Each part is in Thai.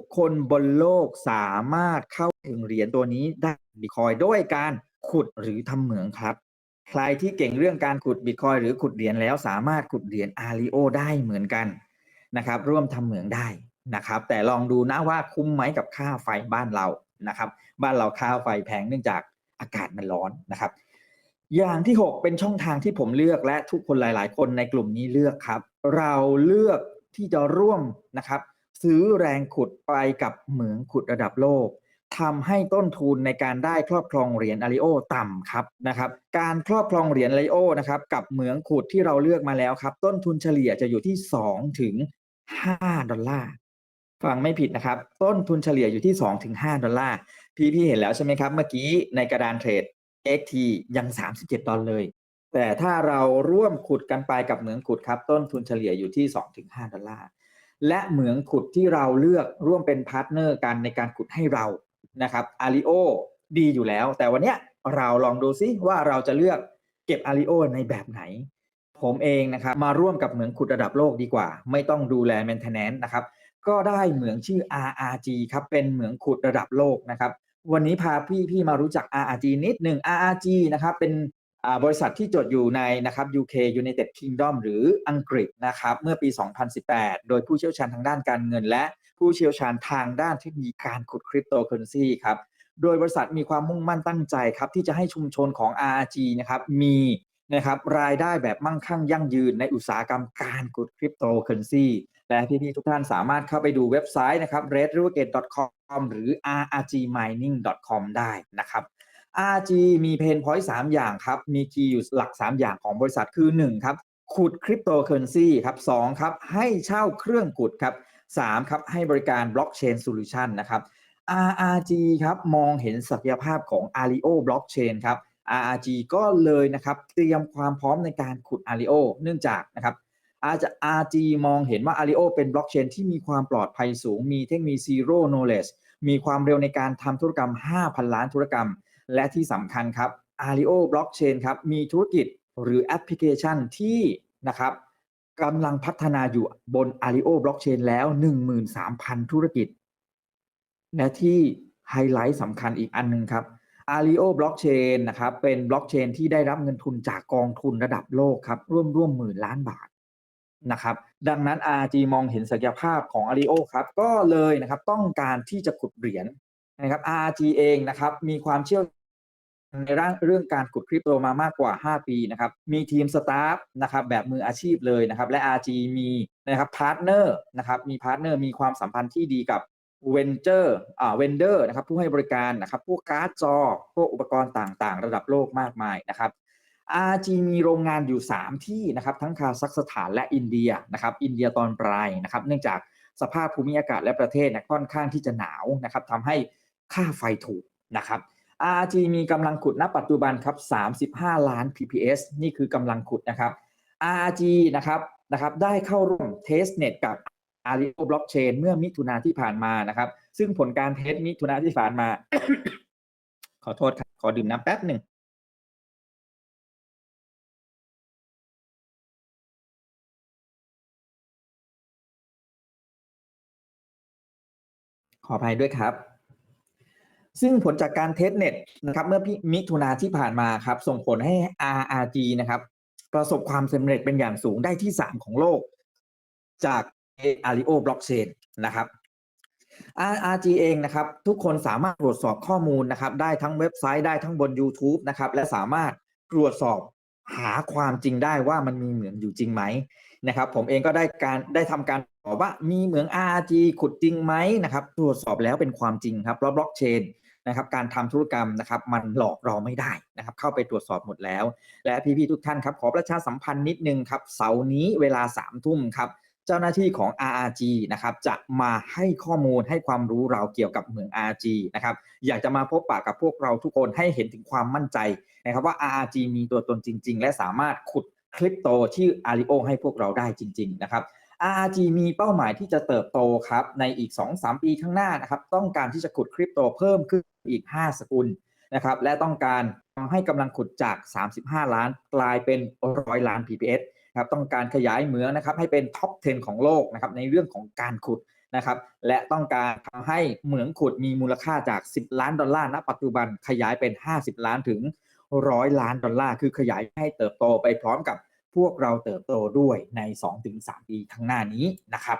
กคนบนโลกสามารถเข้าถึงเหรียญตัวนี้ได้บิตคอยด้วยการขุดหรือทำเหมืองครับ ใครที่เก่งเรื่องการขุดบิตคอยหรือขุดเหรียญแล้วสามารถขุดเหรียญอาริโอได้เหมือนกันนะครับ ร่วมทำเหมืองได้นะครับ แต่ลองดูนะว่าคุ้มไหมกับค่าไฟบ้านเรานะครับ บ้านเราค่าไฟแพงเนื่องจากอากาศมันร้อนนะครับ อย่างที่ 6 เป็นช่องทางที่ผมเลือกและทุกคนหลาย ๆ คนในกลุ่มนี้เลือกครับ เราเลือกที่จะร่วมนะครับ ซื้อแรงขุดไปกับเหมืองขุดระดับโลกทำให้ต้นทุนในการได้ครอบครองเหรียญอาริโอต่ำครับนะครับ การครอบครองเหรียญอาริโอนะครับกับเหมืองขุดที่เราเลือกมาแล้วครับ ต้นทุนเฉลี่ยจะอยู่ที่2ถึง5ดอลลาร์ฟังไม่ผิดนะครับ ต้นทุนเฉลี่ยอยู่ที่2-5ดอลลาร์พี่พี่เห็นแล้วใช่ไหมครับ เมื่อกี้ในกระดานเทรด XT ยัง 37 ดอลเลยแต่ถ้าเราร่วมขุดกันไปกับเหมืองขุดครับ ต้นทุนเฉลี่ยอยู่ที่ 2-5 ดอลลาร์ และเหมืองขุดที่เราเลือกร่วมเป็นพาร์ทเนอร์กันในการขุดให้เรานะครับอาริโอดีอยู่แล้ว แต่วันเนี้ยเราลองดูซิว่าเราจะเลือกเก็บอาริโอในแบบไหน ผมเองนะครับมาร่วมกับเหมืองขุดระดับโลกดีกว่า ไม่ต้องดูแล maintenance นะครับก็ได้เหมืองชื่อ RRG ครับเป็นเหมืองขุดระดับโลกนะครับวันนี้พาพี่พี่มารู้จัก RRG นิดหนึ่ง RRG นะครับเป็น บริษัทที่จดอยู่ในนะครับ UK United Kingdom หรืออังกฤษนะครับเมื่อปี 2018 โดยผู้เชี่ยวชาญทางด้านการเงิน และผู้เชี่ยวชาญทางด้านเทคนิคการขุดคริปโตเคอเรนซีครับโดยบริษัทมีความมุ่งมั่นตั้งใจครับที่จะให้ชุมชนของ RRG นะครับมีนะครับรายได้แบบมั่งคั่งยั่งยืนในอุตสาหกรรมการขุดคริปโตเคอเรนซีและพี่ๆทุกท่านสามารถเข้าไปดูเว็บไซต์นะครับ r e d r u g a t e c o m หรือ rrgmining.com ได้นะครับ RG มีเพนพอยต์3อย่างครับมีคีย์อยู่หลัก 3 อย่างของบริษัทคือ 1 ครับขุดคริปโตเคอเรนซีครับ2ครับ ให้เช่าเครื่องขุดครับ3ครับ ให้บริการบล็อกเชนโซลูชันนะครับ RRG ครับมองเห็นศักยภาพของ Ario Blockchain ครับ RRG ก็เลยนะครับเตรียมความพร้อมในการขุด Ario เนื่องจากนะครับอาจจะ RG มองเห็นว่า Ario เป็นบล็อกเชนที่มีความปลอดภัยสูง มีเทคโนโลยี Zero Knowledge มีความเร็วในการทำธุรกรรม 5,000 ล้านธุรกรรม และที่สำคัญครับ Ario Blockchain ครับมีธุรกิจหรือแอปพลิเคชันที่นะครับกำลังพัฒนาอยู่บน Ario Blockchain แล้ว 13,000 ธุรกิจ และที่ไฮไลท์สำคัญอีกอันหนึงครับ Ario Blockchain นะครับเป็นบล็อกเชนที่ได้รับเงินทุนจากกองทุนระดับโลกครับร่วมร่วมหมื่นล้านบาทนะครับดังนั้น RG มองเห็นศักยภาพของ Ario ครับก็เลยนะครับต้องการที่จะขุดเหรียญนะครับ RG เองนะครับมีความเชี่ยว ในร่างเรื่องการขุดคริปโตมามากกว่า 5 ปีนะครับ มีทีมสตาฟนะครับแบบมืออาชีพเลยนะครับ และ RG มีนะครับพาร์ทเนอร์นะครับ มีพาร์ทเนอร์มีความสัมพันธ์ที่ดีกับเวนเจอร์อ่าเวนเดอร์นะครับ ผู้ให้บริการนะครับ พวกการ์ดจอ พวกอุปกรณ์ต่างๆ ระดับโลกมากมายนะครับ RG มีโรงงานอยู่ 3 ที่นะครับ ทั้งคาซัคสถานและอินเดียนะครับ อินเดียตอนปลายนะครับ เนื่องจากสภาพภูมิอากาศและประเทศนี่ยค่อนข้างที่จะหนาวนะครับทำให้ค่าไฟถูกนะครับ RG มีกำลังขุดณปัจจุบันครับ35 ล้าน PPS นี่คือกำลังขุดนะครับ RG นะครับนะครับได้เข้าร่วมเทสเน็ตกับ Ario Blockchain เมื่อมิถุนาที่ผ่านมานะครับ ซึ่งผลการเทสมิถุนาที่ผ่านมา ขอโทษครับ ขอดื่มน้ำแป๊บหนึ่งขออภัยด้วยครับ ซึ่งผลจากการเทสเน็ตนะครับเมื่อมิถุนาที่ผ่านมาครับ ส่งผลให้ RRG นะครับ ประสบความสำเร็จเป็นอย่างสูงได้ที่ 3 ของโลก จาก Ario Blockchain นะครับ RRG เองนะครับ ทุกคนสามารถตรวจสอบข้อมูลนะครับ ได้ทั้งเว็บไซต์ได้ทั้งบน YouTube นะครับ และสามารถตรวจสอบหาความจริงได้ว่ามันมีเหมืองอยู่จริงไหมนะครับ ผมเองก็ได้การได้ทำการตอบว่ามีเหมือง RRG ขุดจริงไหมนะครับ ตรวจสอบแล้วเป็นความจริงครับเพราะบล็อกเชน นะครับการทำธุรกรรมนะครับมันหลอกเราไม่ได้นะครับเข้าไปตรวจสอบหมดแล้ว และพี่ๆทุกท่านครับขอประชาสัมพันธ์นิดนึงครับเสาร์นี้เวลา3ามทุ่มครับเจ้าหน้าที่ของ RRG นะครับจะมาให้ข้อมูลให้ความรู้เราเกี่ยวกับเหมือง RRG นะครับอยากจะมาพบปะกับพวกเราทุกคนให้เห็นถึงความมั่นใจนะครับว่า RRG มีตัวตนจริง ๆ และสามารถขุดคริปโตชื่อ Ario ให้พวกเราได้จริง ๆ นะครับ RRG มีเป้าหมายที่จะเติบโตครับในอีก 2-3 ปีข้างหน้านะครับต้องการที่จะขุดคริปโตเพิ่มขึ้นอีก 5 สกุลนะครับและต้องการทำให้กำลังขุดจาก 35 ล้านกลายเป็น100ล้าน PPS ครับต้องการขยายเหมืองนะครับให้เป็นท็อป 10 ของโลกนะครับในเรื่องของการขุดนะครับและต้องการทำให้เหมืองขุดมีมูลค่าจาก 10 ล้านดอลลาร์ณปัจจุบันขยายเป็น 50 ล้านถึง 100 ล้านดอลลาร์คือขยายให้เติบโตไปพร้อมกับ พวกเราเติบโตด้วยใน 2-3 ปีข้างหน้านี้นะครับ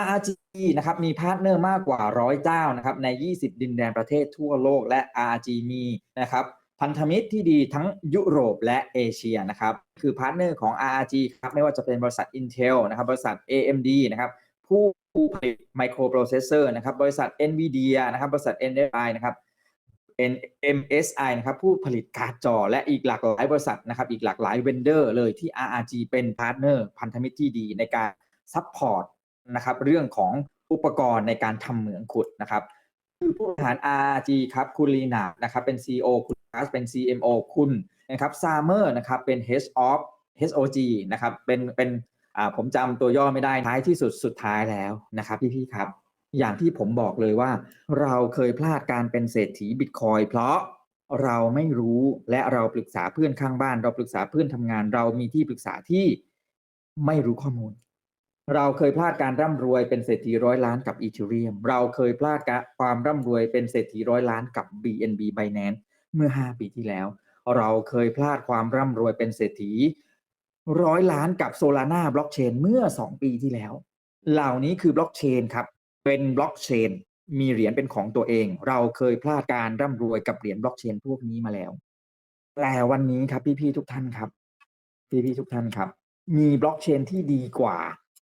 RRG นะครับมีพาร์ทเนอร์มากกว่า100เจ้านะครับใน 20 ดินแดนประเทศทั่วโลกและ RRG มีนะครับพันธมิตรที่ดีทั้งยุโรปและเอเชียนะครับคือพาร์ทเนอร์ของ RRG ครับไม่ว่าจะเป็นบริษัท Intel นะครับบริษัท AMD นะครับผู้ผู้ผลิตไมโครโปรเซสเซอร์นะครับบริษัท NVIDIA นะครับบริษัท NFI นะครับ MSI นะครับผู้ผลิตการ์ดจอและอีกหลากหลายบริษัทนะครับอีกหลากหลายเวนเดอร์เลยที่ RRG เป็นพาร์ทเนอร์พันธมิตรที่ดีในการซัพพอร์ตนะครับเรื่องของอุปกรณ์ในการทำเหมืองขุดนะครับผู้บริหาร RRG ครับคุณลีนานะครับเป็น CEO คุณคัสเป็น CMO คุณนะครับซาเมอร์นะครับเป็น Head of HOG นะครับเป็นเป็นอ่าผมจำตัวย่อไม่ได้ท้ายที่สุดสุดท้ายแล้วนะครับพี่ๆครับ อย่างที่ผมบอกเลยว่า เราเคยพลาดการเป็นเศรษฐีบิตคอยเพราะเราไม่รู้และเราปรึกษาเพื่อนข้างบ้าน เราปรึกษาเพื่อนทำงาน เรามีที่ปรึกษาที่ไม่รู้ข้อมูล เราเคยพลาดการร่ำรวยเป็นเศรษฐีร้อยล้านกับอีเทเรียม เราเคยพลาดการความร่ำรวยเป็นเศรษฐีร้อยล้านกับ BNB Binance เมื่อ 5 ปีที่แล้ว เราเคยพลาดความร่ำรวยเป็นเศรษฐีร้อยล้านกับโซลาร่าบล็อกเชนเมื่อ 2 ปีที่แล้ว เหล่านี้คือบล็อกเชนครับ เป็นบล็อกเชนมีเหรียญเป็นของตัวเอง เราเคยพลาดการร่ำรวยกับเหรียญบล็อกเชนพวกนี้มาแล้ว แต่วันนี้ครับพี่ๆทุกท่านครับ พี่ๆทุกท่านครับ มีบล็อกเชนที่ดีกว่า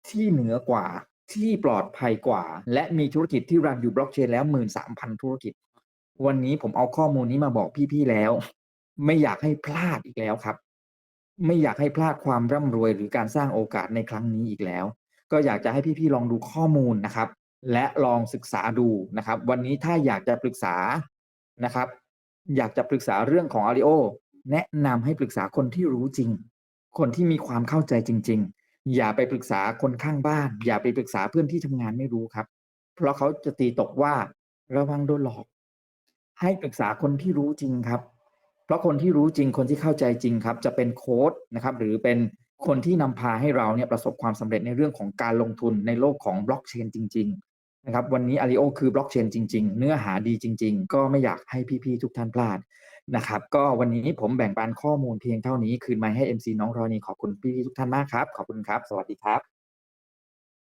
ที่เหนือกว่าที่ปลอดภัยกว่า และมีธุรกิจที่รันอยู่บล็อกเชนแล้วหมื่นสามพันธุรกิจ วันนี้ผมเอาข้อมูลนี้มาบอกพี่ๆแล้ว ไม่อยากให้พลาดอีกแล้วครับ ไม่อยากให้พลาดความร่ำรวยหรือการสร้างโอกาสในครั้งนี้อีกแล้ว ก็อยากจะให้พี่ๆลองดูข้อมูลนะครับ และลองศึกษาดูนะครับ วันนี้ถ้าอยากจะปรึกษานะครับ อยากจะปรึกษาเรื่องของอาริโอแนะนำให้ปรึกษาคนที่รู้จริง คนที่มีความเข้าใจจริง ๆ อย่าไปปรึกษาคนข้างบ้าน อย่าไปปรึกษาเพื่อนที่ทำงานไม่รู้ครับ เพราะเขาจะตีตกว่าระวังโดนหลอก ให้ปรึกษาคนที่รู้จริงครับ เพราะคนที่รู้จริงคนที่เข้าใจจริงครับ จะเป็นโค้ดนะครับ หรือเป็นคนที่นำพาให้เราเนี่ยประสบความสำเร็จในเรื่องของการลงทุนในโลกของบล็อกเชนจริง ๆ นะครับวันนี้อาริโอคือบล็อกเชนจริง ๆ เนื้อหาดีจริง ๆ ก็ไม่อยากให้พี่ๆทุกท่านพลาดนะครับก็วันนี้ผมแบ่งปันข้อมูลเพียงเท่านี้ คืนมาให้ MC น้องรอนีขอบคุณพี่ๆทุกท่านมากครับ ขอบคุณครับ สวัสดีครับ